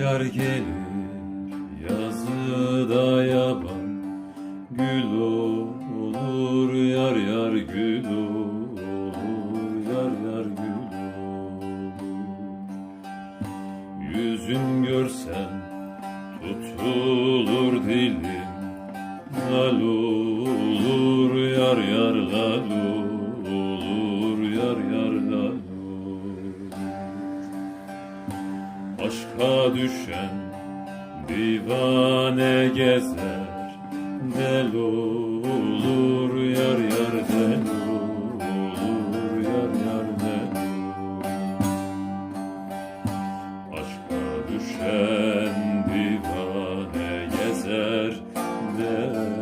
yar gelir yazıda yaban. Gül olur yar yar gül olur yar yar gül olur. Yüzün görsem tutulur dilim Lal olur yar yar lal olur Aşka düşen divane gezer Del olur yar yar del olur yar yar del Aşka düşen divane gezer del